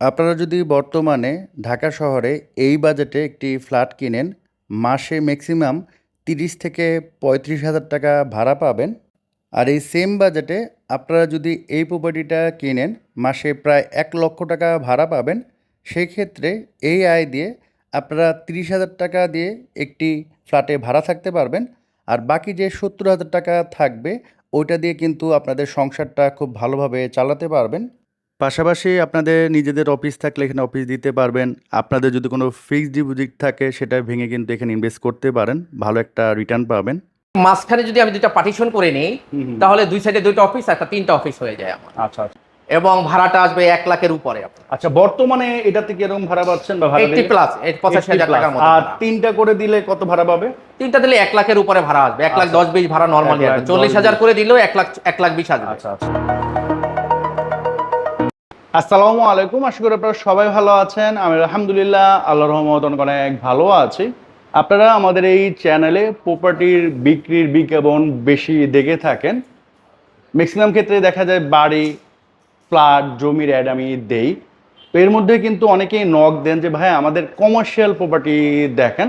আপনারা যদি বর্তমানে ঢাকা শহরে এই বাজেটে একটি ফ্ল্যাট কিনেন, মাসে ম্যাক্সিমাম তিরিশ থেকে পঁয়ত্রিশ হাজার টাকা ভাড়া পাবেন। আর এই সেম বাজেটে আপনারা যদি এই প্রপার্টিটা কিনেন, মাসে প্রায় এক লক্ষ টাকা ভাড়া পাবেন। সেই ক্ষেত্রে এই আয় দিয়ে আপনারা তিরিশ হাজার টাকা দিয়ে একটি ফ্ল্যাটে ভাড়া থাকতে পারবেন। আর বাকি যে সত্তর হাজার টাকা থাকবে, ওইটা দিয়ে কিন্তু আপনাদের সংসারটা খুব ভালোভাবে চালাতে পারবেন। পাশাপাশি আপনাদের নিজেদের অফিস থাকলে এখানে অফিস দিতে পারবেন। আপনাদের যদি কোনো ফিক্সড ডিপোজিট থাকে সেটা ভেঙে কিন্তু এখানে ইনভেস্ট করতে পারেন। ভালো একটা রিটার্ন পাবেন। মাঝখানে যদি আমি দুইটা পার্টিশন করে নিই তাহলে দুই সাইডে দুইটা অফিস একটা তিনটা অফিস হয়ে যায় আমার। আচ্ছা আচ্ছা। এবং ভাড়াটা আসবে এক লাখের উপরে আচ্ছা বর্তমানে এটাতে কি এরকম ভাড়া পাচ্ছেন বা ভাড়া? প্লাস পঁচাশি 80 হাজার টাকার মতো আর তিনটা করে দিলে কত ভাড়া পাবে? তিনটা দিলে এক লাখের উপরে ভাড়া আসবে। এক লাখ আচ্ছা। দশ বিশ ভাড়া নর্মালি আসবে। চল্লিশ হাজার করে দিলেও এক লাখ এক লাখ বিশ আসবে। আচ্ছা আচ্ছা। আসসালামু আলাইকুম, আশা করি আপনারা সবাই ভালো আছেন। আমি আলহামদুলিল্লাহ, আল্লাহর রহমত অনেক ভালো আছি। আপনারা আমাদের এই চ্যানেলে প্রপার্টির বিক্রির বিজ্ঞাপন বেশি দেখে থাকেন। ম্যাক্সিমাম ক্ষেত্রে দেখা যায় বাড়ি ফ্ল্যাট জমির অ্যাড আমি দেই। তো এর মধ্যে কিন্তু অনেকেই নক দেন যে, ভাই, আমাদের কমার্শিয়াল প্রপার্টি দেখেন।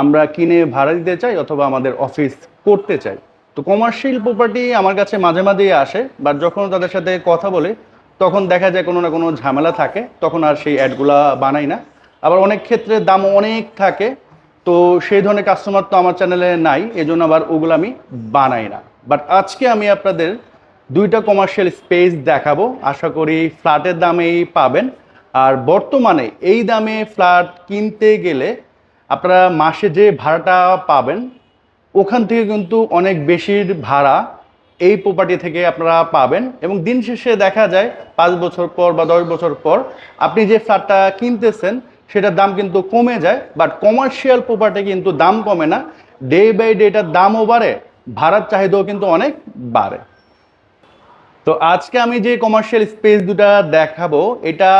আমরা কিনে ভাড়া দিতে চাই অথবা আমাদের অফিস করতে চাই। তো কমার্শিয়াল প্রপার্টি আমার কাছে মাঝে মাঝেই আসে বাট যখন তাদের সাথে কথা বলে তখন দেখা যায় কোনো না কোনো ঝামেলা থাকে, তখন আর সেই অ্যাডগুলা বানাই না। আবার অনেক ক্ষেত্রে দাম অনেক থাকে, তো সেই ধরনের কাস্টমার তো আমার চ্যানেলে নাই, এজন্য আবার ওগুলো আমি বানাই না। বাট আজকে আমি আপনাদের দুইটা কমার্শিয়াল স্পেস দেখাবো, আশা করি ফ্ল্যাটের দামেই পাবেন। আর বর্তমানে এই দামে ফ্ল্যাট কিনতে গেলে আপনারা মাসে যে ভাড়াটা পাবেন, ওখান থেকে কিন্তু অনেক বেশির ভাড়া এই প্রপার্টি থেকে আপনারা পাবেন এবং দিন শেষে দেখা যায় পাঁচ বছর পর বা দশ বছর পর আপনি যে ফ্ল্যাটটা কিনতেছেন, সেটার দাম কিন্তু কমে যায় বাট কমার্শিয়াল প্রপার্টি কিন্তু দাম কমে না। ডে বাই ডে এটার দামও বাড়ে, ভাড়ার চাহিদাও কিন্তু অনেক বাড়ে। তো আজকে আমি যে কমার্শিয়াল স্পেস দুটা দেখাবো, এটা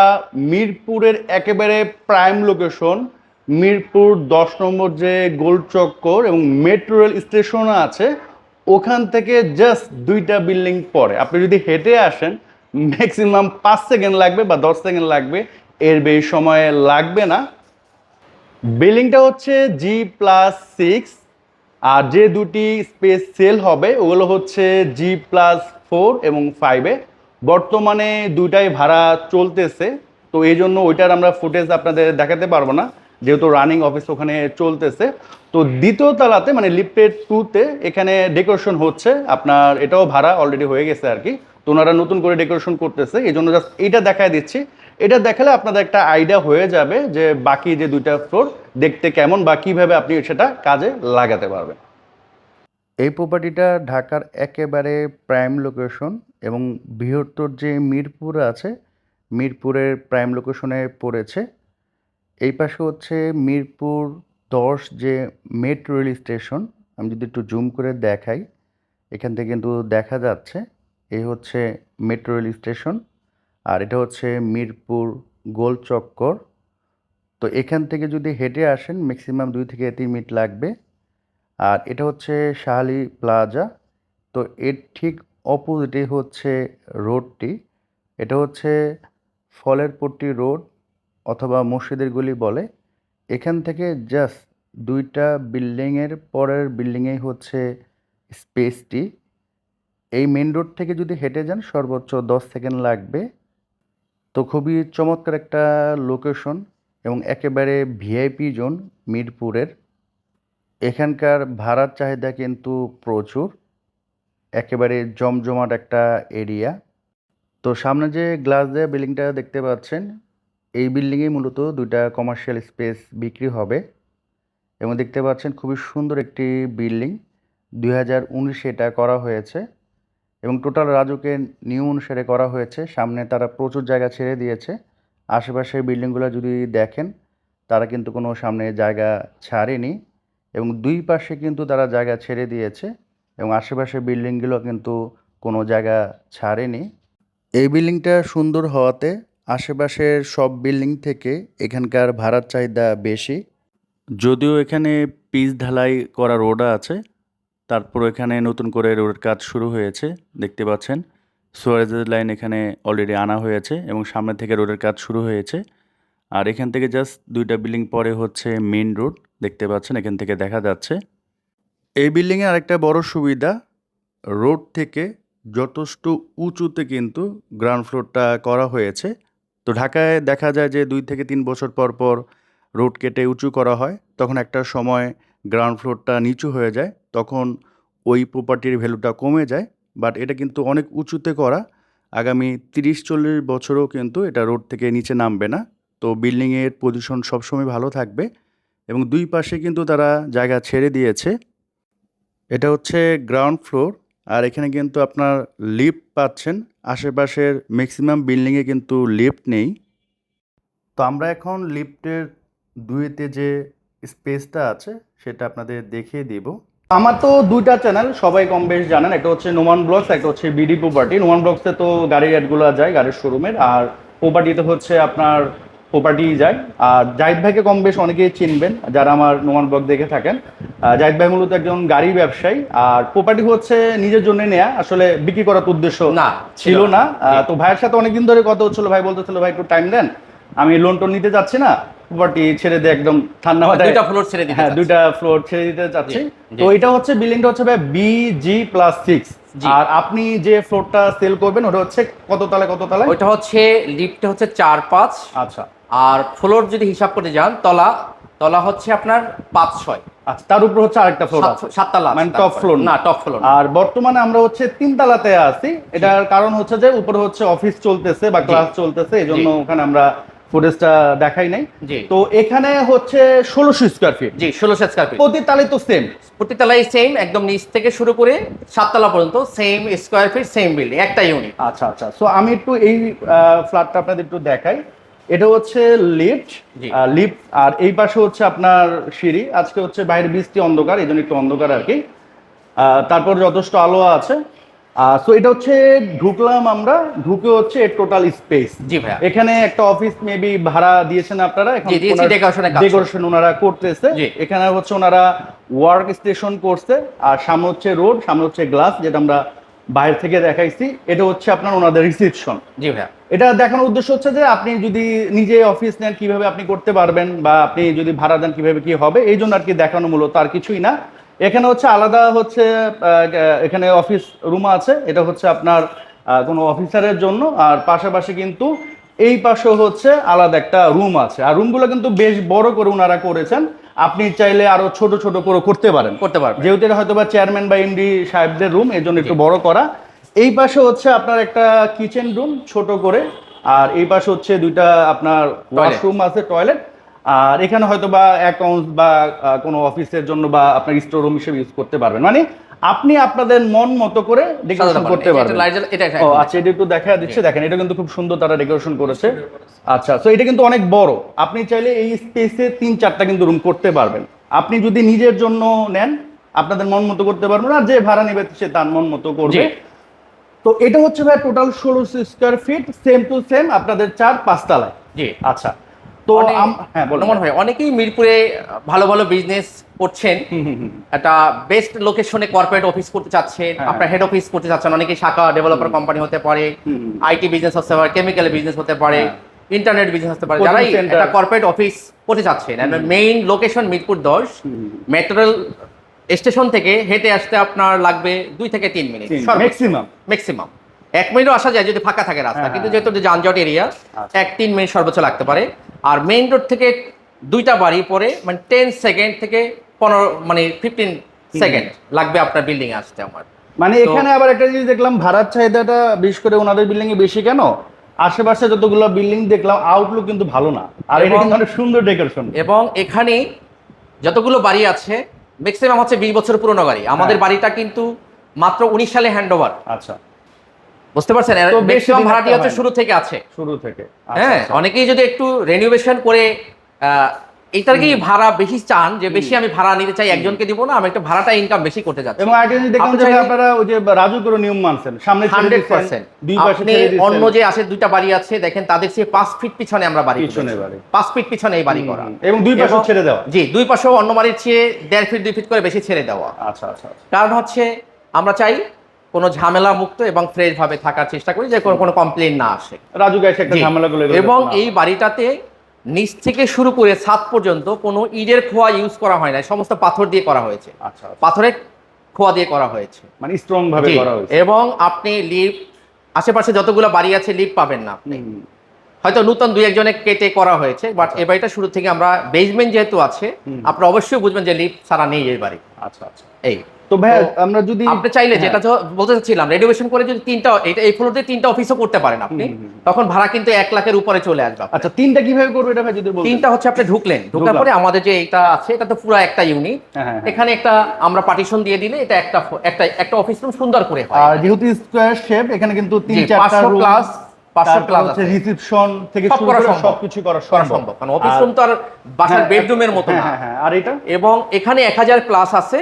মিরপুরের একেবারে প্রাইম লোকেশন মিরপুর দশ নম্বর যে গোল চক্কর এবং মেট্রো রেল স্টেশন আছে। ওখান থেকে জাস্ট দুইটা বিল্ডিং পরে। আপনি যদি হেঁটে আসেন ম্যাক্সিমাম পাঁচ সেকেন্ড লাগবে বা দশ সেকেন্ড লাগবে। এর বেশি সময় লাগবে না। বিল্ডিংটা হচ্ছে জি প্লাস সিক্স আর যে দুটি স্পেস সেল হবে, ওগুলো হচ্ছে জি প্লাস ফোর এবং ফাইভে বর্তমানে দুইটাই ভাড়া চলতেছে। তো এই জন্য ওইটার আমরা ফুটেজ আপনাদের দেখাতে পারব না। যেহেতু রানিং অফিস ওখানে চলতেছে তো দ্বিতীয় তলাতে মানে লিফটেড টুতে এখানে ডেকোরেশন হচ্ছে। আপনার এটাও ভাড়া অলরেডি হয়ে গেছে আর কি। তো ওনারা নতুন করে ডেকোরেশন করতেছে এই জন্য জাস্ট এইটা দেখায় দিচ্ছি। এটা দেখালে আপনাদের একটা আইডিয়া হয়ে যাবে যে বাকি যে দুইটা ফ্লোর দেখতে কেমন বা কীভাবে আপনি সেটা কাজে লাগাতে পারবেন। এই প্রপার্টিটা ঢাকার একেবারে প্রাইম লোকেশন এবং বৃহত্তর যে মিরপুর আছে মিরপুরের প্রাইম লোকেশনে পড়েছে। এই পাশে হচ্ছে মিরপুর দশ যে মেট্রো রেল স্টেশন আমি যদি একটু জুম করে দেখাই, এখান থেকে কিন্তু দেখা যাচ্ছে, এই হচ্ছে মেট্রো রেল স্টেশন আর এটা হচ্ছে মিরপুর গোল চক্কর। তো এখান থেকে যদি হেঁটে আসেন ম্যাক্সিমাম দুই থেকে তিন মিনিট লাগবে। আর এটা হচ্ছে শাহালি প্লাজা তো এর ঠিক অপোজিটে হচ্ছে রোডটি এটা হচ্ছে ফলের পট্টি রোড অথবা মসজিদের গলি বলে, এখান থেকে জাস্ট দুইটা বিল্ডিংয়ের পরের বিল্ডিংয়েই হচ্ছে স্পেসটি এই মেন রোড থেকে যদি হেঁটে যান, সর্বোচ্চ দশ সেকেন্ড লাগবে। তো খুবই চমৎকার একটা লোকেশন এবং একেবারে ভিআইপি জোন মিরপুরের। এখানকার ভাড়ার চাহিদা কিন্তু প্রচুর, একেবারে জমজমাট একটা এরিয়া তো সামনে যে গ্লাস দেওয়া বিল্ডিংটা দেখতে পাচ্ছেন এই বিল্ডিংয়ে মূলত দুইটা কমার্শিয়াল স্পেস বিক্রি হবে এবং দেখতে পাচ্ছেন খুবই সুন্দর একটি বিল্ডিং। দুই হাজার উনিশে এটা করা হয়েছে এবং টোটাল রাজুকে নিয়ম অনুসারে করা হয়েছে। সামনে তারা প্রচুর জায়গা ছেড়ে দিয়েছে। আশেপাশের বিল্ডিংগুলো যদি দেখেন, তারা কিন্তু কোনো সামনে জায়গা ছাড়েনি এবং দুই পাশে কিন্তু তারা জায়গা ছেড়ে দিয়েছে এবং আশেপাশের বিল্ডিংগুলো কিন্তু কোনো জায়গা ছাড়েনি। এই বিল্ডিংটা সুন্দর হওয়াতে আশেপাশের সব বিল্ডিং থেকে এখানকার ভাড়ার চাহিদা বেশি। যদিও এখানে পিচ ঢালাই করা রোড আছে, তারপর এখানে নতুন করে রোডের কাজ শুরু হয়েছে, দেখতে পাচ্ছেন। সোয়ারেজের লাইন এখানে অলরেডি আনা হয়েছে এবং সামনে থেকে রোডের কাজ শুরু হয়েছে। আর এখান থেকে জাস্ট দুইটা বিল্ডিং পরে হচ্ছে মেন রোড দেখতে পাচ্ছেন, এখান থেকে দেখা যাচ্ছে। এই বিল্ডিংয়ে আরেকটা বড় সুবিধা রোড থেকে যথেষ্ট উঁচুতে কিন্তু গ্রাউন্ড ফ্লোরটা করা হয়েছে। তো ঢাকায় দেখা যায় যে দুই থেকে তিন বছর পর পর রোড কেটে উঁচু করা হয়, তখন একটা সময় গ্রাউন্ড ফ্লোরটা নিচু হয়ে যায়, তখন ওই প্রপার্টির ভ্যালুটা কমে যায় বাট এটা কিন্তু অনেক উঁচুতে করা। আগামী তিরিশ, চল্লিশ বছরও কিন্তু এটা রোড থেকে নিচে নামবে না। তো বিল্ডিংয়ের পজিশন সবসময় ভালো থাকবে এবং দুই পাশে কিন্তু তারা জায়গা ছেড়ে দিয়েছে। এটা হচ্ছে গ্রাউন্ড ফ্লোর আর এখানে কিন্তু আপনার লিফট পাচ্ছেন। আশেপাশের ম্যাক্সিমাম বিল্ডিংয়ে কিন্তু লিফট নেই। তো আমরা এখন লিফটের দুইতে যে স্পেসটা আছে, সেটা আপনাদের দেখিয়ে দিব। আমার তো দুইটা চ্যানেল সবাই কম বেশ জানেন। একটা হচ্ছে নোমান ব্লগস একটা হচ্ছে বিডি প্রপার্টি নোমান ব্লগসে তো গাড়ির অ্যাডগুলো যায়, গাড়ির শোরুমের আর প্রপার্টিতে হচ্ছে আপনার প্রপার্টি যায়। আর জাহিদ ভাইকে কম বেশ অনেকেই চিনবেন যারা আমার নোমান ব্লগ দেখে থাকেন। জাহিদ ভাই মূলত একজন গাড়ি ব্যবসায়ী। আর প্রপার্টি হচ্ছে নিজের জন্য নেয়া আসলে বিক্রি করার উদ্দেশ্য না, ছিল না। তো ভাইয়ের সাথে অনেকদিন ধরে কথা হচ্ছিল ভাই বলতেছিল ভাই একটু টাইম দেন। আমি লোন টোন নিতে যাচ্ছি না। প্রপার্টি ছেড়ে দিয়ে একদম ঠান্ডা মাথায় দুইটা ফ্লোর ছেড়ে দিতে হ্যাঁ দুইটা ফ্লোর ছেড়ে দিতে চাচ্ছি। তো এটা হচ্ছে বিল্ডিংটা হচ্ছে ভাই বি জি প্লাস সিক্স আর আপনি যে ফ্লোরটা সেল করবেন ওটা হচ্ছে কত তলায় কত তলায় ওইটা হচ্ছে লিফটে হচ্ছে চার পাঁচ। আচ্ছা। আর ফ্লোর যদি হিসাব করতে যান তলা তলা হচ্ছে আপনার পাঁচ ছয়। আচ্ছা তার উপর হচ্ছে আরেকটা ফ্লোর আছে। সাততলা মানে top floor না। টপ ফ্লোর আর বর্তমানে আমরা হচ্ছে তিন তালাতে আছি। এটার কারণ হচ্ছে যে উপরে হচ্ছে অফিস চলতেছে বা ক্লাস চলতেছে এই জন্য ওখানে আমরা ফুটেজটা দেখাই নাই। তো এখানে হচ্ছে ষোলোশো স্কোয়ার ফিট জি ষোলোশো স্কোয়ার ফিট প্রতি তালে তো সেম প্রতিতলায় সেম একদম নিচ থেকে শুরু করে সাততলা পর্যন্ত same square feet same building একটা ইউনিট আচ্ছা আচ্ছা। সো আমি একটু এই ফ্ল্যাটটা আপনাদের একটু দেখাই। এটা হচ্ছে লিফট। লিফট আর এই পাশে হচ্ছে আপনার সিঁড়ি। আজকে হচ্ছে বাইরের বৃষ্টি অন্ধকার এই জন্য একটু অন্ধকার আর কি। তারপর যথেষ্ট আলো আছে। সো এটা হচ্ছে ঢুকলাম আমরা ঢুকে হচ্ছে টোটাল স্পেস জি ভাইয়া। এখানে একটা অফিস মেবি ভাড়া দিয়েছেন আপনারা এখন। ডেকোরেশন ওনারা করতেছে। এখানে হচ্ছে ওনারা ওয়ার্ক স্টেশন করছে আর সামনে হচ্ছে রোড সামনে হচ্ছে গ্লাস যেটা আমরা বাইরে থেকে দেখাইছি এটা হচ্ছে আপনার ওনাদের রিসিপশন জি ভাইয়া। এটা দেখানোর উদ্দেশ্য হচ্ছে যে আপনি যদি নিজে অফিস নেন কীভাবে আপনি করতে পারবেন বা আপনি যদি ভাড়া দেন কীভাবে কি হবে এই জন্য আর কি দেখানো মূলত আর কিছুই না। এখানে হচ্ছে আলাদা হচ্ছে এখানে অফিস রুম আছে এটা হচ্ছে আপনার কোনো অফিসারের জন্য আর পাশাপাশি কিন্তু এই পাশে হচ্ছে আলাদা একটা রুম আছে। আর রুমগুলো কিন্তু বেশ বড় করে ওনারা করেছেন। আপনি চাইলে আরও ছোট ছোট করে করতে পারেন। করতে পারেন যেহেতু এটা হয়তো বা চেয়ারম্যান বা এমডি সাহেবদের রুম এর জন্য একটু বড় করা। এই পাশে হচ্ছে আপনার একটা কিচেন রুম ছোট করে। আর এই পাশে হচ্ছে দুইটা আপনার ওয়াশরুম আছে টয়লেট আর এখানে হয়তো বা অ্যাকাউন্ট বা কোনো অফিসের জন্য বা আপনার স্টোর রুম হিসেবে ইউজ করতে পারবেন। মানে আপনি আপনাদের মন মতো করে ডেকোরেশন করতে পারবেন। ও আচ্ছা এটা একটু দেখা দিচ্ছে। দেখেন এটা কিন্তু খুব সুন্দর তারা ডেকোরেশন করেছে। আচ্ছা তো এটা কিন্তু অনেক বড়। আপনি চাইলে এই স্পেসে তিন চারটা কিন্তু রুম করতে পারবেন। আপনি যদি নিজের জন্য নেন আপনাদের মন মতো করতে পারবেন। আর যে ভাড়া নেবে সে তার মন মতো করবে। তো এটা হচ্ছে ভাই টোটাল ষোলোশো square feet same to same আপনাদের চার পাঁচতলায়। জি। আচ্ছা তো হ্যাঁ মনে হয় অনেকেই মিরপুরে ভালো ভালো বিজনেস করছেন। একটা বেস্ট লোকেশনে কর্পোরেট অফিস করতে চাচ্ছেন হ্যাঁ। আপনার হেড অফিস করতে চাচ্ছেন অনেকে শাখা ডেভেলপার কোম্পানি হতে পারে। আইটি বিজনেস হতে পারে কেমিক্যাল বিজনেস হতে পারে হ্যাঁ। ইন্টারনেট বিজনেস হতে পারে যারাই একটা কর্পোরেট অফিস করতে চাচ্ছেন মেইন লোকেশন মিরপুর দশ মেট্রো স্টেশন থেকে হেঁটে আসতে আপনার লাগবে দুই থেকে তিন মিনিট ম্যাক্সিমাম ম্যাক্সিমাম এক মিনিটও আসা যায় যদি ফাঁকা থাকে রাস্তা হ্যাঁ, কিন্তু হ্যাঁ। যেহেতু যানজট এরিয়া আচ্ছা। এক তিন মিনিট সর্বোচ্চ লাগতে পারে আর মেইন রোড থেকে দুইটা বাড়ি পরে মানে টেন সেকেন্ড থেকে পনেরো মানে ফিফটিন সেকেন্ড লাগবে আপনার বিল্ডিং আসতে আমার। মানে এখানে আবার একটা জিনিস দেখলাম ভাড়ার চাহিদাটা বিশেষ করে ওনাদের বিল্ডিং এ বেশি কেন? আশেপাশে যতগুলো বিল্ডিং দেখলাম আউটলুক কিন্তু ভালো না। আর এটা কিন্তু অনেক সুন্দর ডেকোরেশন এবং এখানে যতগুলো বাড়ি আছে ম্যাক্সিমাম হচ্ছে বিশ বছর পুরনো বাড়ি। আমাদের হ্যাঁ। বাড়িটা কিন্তু মাত্র উনিশ সালে হ্যান্ড ওভার আচ্ছা। বুঝতে পারছেন? ম্যাক্সিমাম ভাড়াটি হচ্ছে শুরু থেকে আছে। শুরু থেকে। আচ্ছা, হ্যাঁ আচ্ছা। অনেকেই যদি একটু রেনোভেশন করে এটাকেই ভাড়া বেশি চান যে বেশি আমি ভাড়া নিতে চাই একজনকে দিব না আমি একটু ভাড়াটা ইনকাম বেশি করতে যাচ্ছি। এবং আরেকটা জিনিস দেখলাম যে আপনারা ওই যে রাজু করে নিয়ম মানছেন সামনে ছেড়ে হান্ড্রেড দিচ্ছেন, পার্সেন্ট দুই পাশে আপনি অন্য যে আছে দুইটা বাড়ি আছে দেখেন তাদের চেয়ে পাঁচ ফিট পিছনে আমরা বাড়ি পিছনে বাড়ি। পাঁচ ফিট পিছনে এই বাড়ি করা। এবং দুই পাশে ছেড়ে দেওয়া। জি দুই পাশেও অন্য বাড়ির চেয়ে দেড় ফিট দুই ফিট করে বেশি ছেড়ে দেওয়া। আচ্ছা আচ্ছা আচ্ছা। কারণ হচ্ছে আমরা চাই কোনো ঝামেলা মুক্ত এবং ফ্রেশ ভাবে থাকার চেষ্টা করি যে কোনো কোনো কমপ্লেন না আসে। রাজু গাইছে একটা জি। ঝামেলা করে এবং এই বাড়িটাতে নিচ থেকে শুরু করে ছাদ পর্যন্ত কোনো ইটের খোয়া ইউজ করা হয় না সমস্ত পাথর দিয়ে করা হয়েছে। আচ্ছা আচ্ছা। পাথরের খোয়া দিয়ে করা হয়েছে। মানে স্ট্রং ভাবে করা হয়েছে। এবং আপনি লিফট আশেপাশে যতগুলো বাড়ি আছে লিফট পাবেন না আপনি। হয়তো নতুন দুই একজনে কেটে করা হয়েছে বাট এ বাড়িটা শুরু থেকে আমরা বেসমেন্ট যেহেতু আছে হুম। আপনারা অবশ্যই বুঝবেন যে লিফট ছাড়া নেই এই বাড়ি। আচ্ছা আচ্ছা। এই। তো ভাই আমরা যদি আপনি চাইলে হ্যাঁ, যেটা বলতে চাচ্ছিলাম রেনোভেশন করে যদি তিনটা এটা এই ফ্লোরে তিনটা অফিসও করতে পারেন আপনি। তখন ভাড়া কিন্তু এক লাখের উপরে চলে আসবে আচ্ছা তিনটা কীভাবে করবে এটা ভাই যদি তিনটা হচ্ছে আপনি ঢুকলেন ঢোকার পরে আমাদের যে এটা আছে এটা তো পুরো একটা ইউনিট হ্যাঁ, হ্যাঁ। এখানে একটা আমরা পার্টিশন দিয়ে দিলে এটা একটা একটা একটা অফিস রুম সুন্দর করে হয়। আর যেহেতু স্কোয়ার শেপ এখানে কিন্তু তিন চারটা 500 রুম plus, 500 plus আছে। রিসেপশন থেকে শুরু করে সবকিছু করা সম্ভব। কারণ অফিস আর- রুম তো আর বাসার বেডরুমের মতো না। আর এটা? এবং এখানে এক হাজার প্লাস আছে।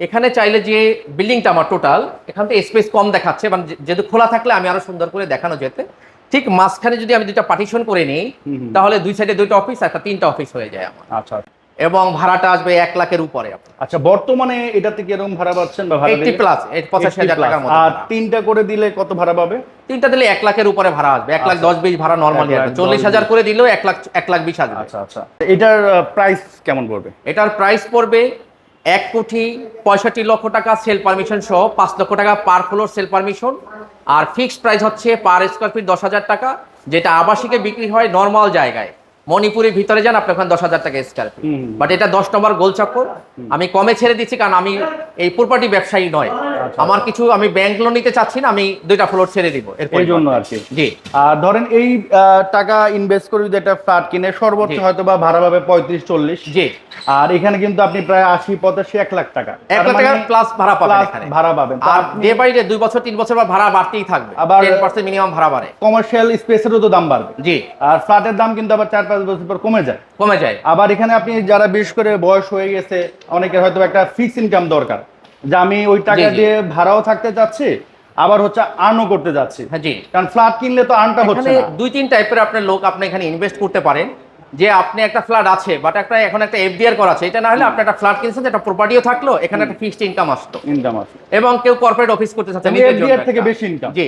এখানে চাইলে যে বিল্ডিংটা আমার টোটাল এখান থেকে স্পেস কম দেখাচ্ছে মানে যেহেতু খোলা থাকলে আমি আরও সুন্দর করে দেখানো যেতে। ঠিক মাঝখানে যদি আমি দুইটা পার্টিশন করে নিই। তাহলে দুই সাইডে দুইটা অফিস একটা তিনটা অফিস হয়ে যায় আমার। আচ্ছা। এবং ভাড়াটা আসবে এক লাখের উপরে আচ্ছা বর্তমানে এটাতে কি এরকম ভাড়া পাচ্ছেন বা ভাড়া? প্লাস পঁচাশি 80 হাজার। টাকার মতো আর তিনটা করে দিলে কত ভাড়া পাবে? তিনটা দিলে এক লাখের উপরে ভাড়া আসবে। এক লাখ আচ্ছা। দশ বিশ ভাড়া নর্মালি আসবে। চল্লিশ হাজার করে দিলেও এক লাখ এক লাখ বিশ আসবে। আচ্ছা আচ্ছা। এটার প্রাইস কেমন পড়বে? এটার প্রাইস পড়বে এক কোটি পঁয়ষট্টি লক্ষ টাকা সেল পারমিশন সহ পাঁচ লক্ষ টাকা পার ফ্লোর সেল পারমিশন আর ফিক্সড প্রাইস হচ্ছে পার স্কোয়ার ফিট দশ হাজার টাকা যেটা আবাসিকে বিক্রি হয় নর্মাল জায়গায়। মণিপুরের ভিতরে যান আপনি ওখানে দশ হাজার টাকা স্কোয়ার ফিট বাট এটা দশ নম্বর গোল চক্কর আমি কমে ছেড়ে দিচ্ছি কারণ আমি এই প্রপার্টি ব্যবসায়ী নয়। আমার কিছু আমি ব্যাংক লোন নিতে চাচ্ছি না আমি দুইটা ফ্লোর ছেড়ে দিব এর জন্য আর কি। জি। আর ধরেন এই টাকা ইনভেস্ট করে যদি একটা ফ্ল্যাট কিনে সর্বোচ্চ হয়তো বা ভাড়া পাবে পঁয়ত্রিশ চল্লিশ। জি। আর এখানে কিন্তু আপনি প্রায় আশি পঁচাশি এক লাখ টাকা। এক লাখ টাকা মানে প্লাস ভাড়া পাবেন এখানে। ভাড়া পাবেন। আর ডে বাই ডে দুই বছর তিন বছর পর ভাড়া বাড়তেই থাকবে আবার- টেন পার্সেন্ট মিনিমাম ভাড়া বাড়ে। কমার্শিয়াল স্পেসেরও তো দাম বাড়বে। জি। আর ফ্ল্যাটের দাম কিন্তু আবার চার পাঁচ বছর পর কমে যায়। কমে যায়। আবার এখানে আপনি যারা বিশেষ করে বয়স হয়ে গেছে অনেকের হয়তো একটা ফিক্স ইনকাম দরকার। যে আমি ওই টাকা। দিয়ে ভাড়াও থাকতে চাচ্ছি আবার হচ্ছে আর্নও করতে যাচ্ছি। হ্যাঁ জি। কারণ ফ্ল্যাট কিনলে তো আর্নটা হচ্ছে না। দুই তিন টাইপের আপনার লোক আপনি এখানে ইনভেস্ট করতে পারেন। যে আপনি একটা ফ্ল্যাট আছে বাট একটা এখন একটা এফডিআর করা আছে এটা না হলে আপনি একটা ফ্ল্যাট কিনছেন একটা প্রপার্টিও থাকল এখানে একটা ফিক্সড ইনকাম আসতো। ইনকাম আছে এবং কেউ কর্পোরেট অফিস করতে চাচ্ছে নিজের জন্য থেকে বেশি income। জি।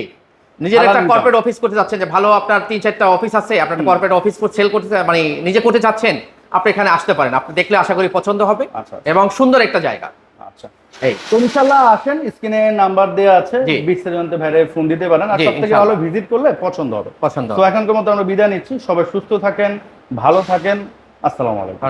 নিজের একটা। কর্পোরেট অফিস করতে চাচ্ছেন যে ভালো আপনার তিন চারটা অফিস আছে আপনার কর্পোরেট অফিস সেল করতে মানে নিজে করতে চাচ্ছেন আপনি এখানে আসতে পারেন। আপনি দেখলে আশা করি পছন্দ হবে। আচ্ছা, আচ্ছা। এবং সুন্দর একটা জায়গা। এই। তো ইনশাল্লাহ আসেন স্ক্রিনে নাম্বার দেওয়া আছে জি। বিস্তারিত ভাইরে ফোন দিতে পারেন। আর সব থেকে ভালো ভিজিট করলে পছন্দ হবে। পছন্দ তো এখনকার মতো আমরা বিদায় নিচ্ছি। সবাই সুস্থ থাকেন ভালো থাকেন। আসসালামু আলাইকুম।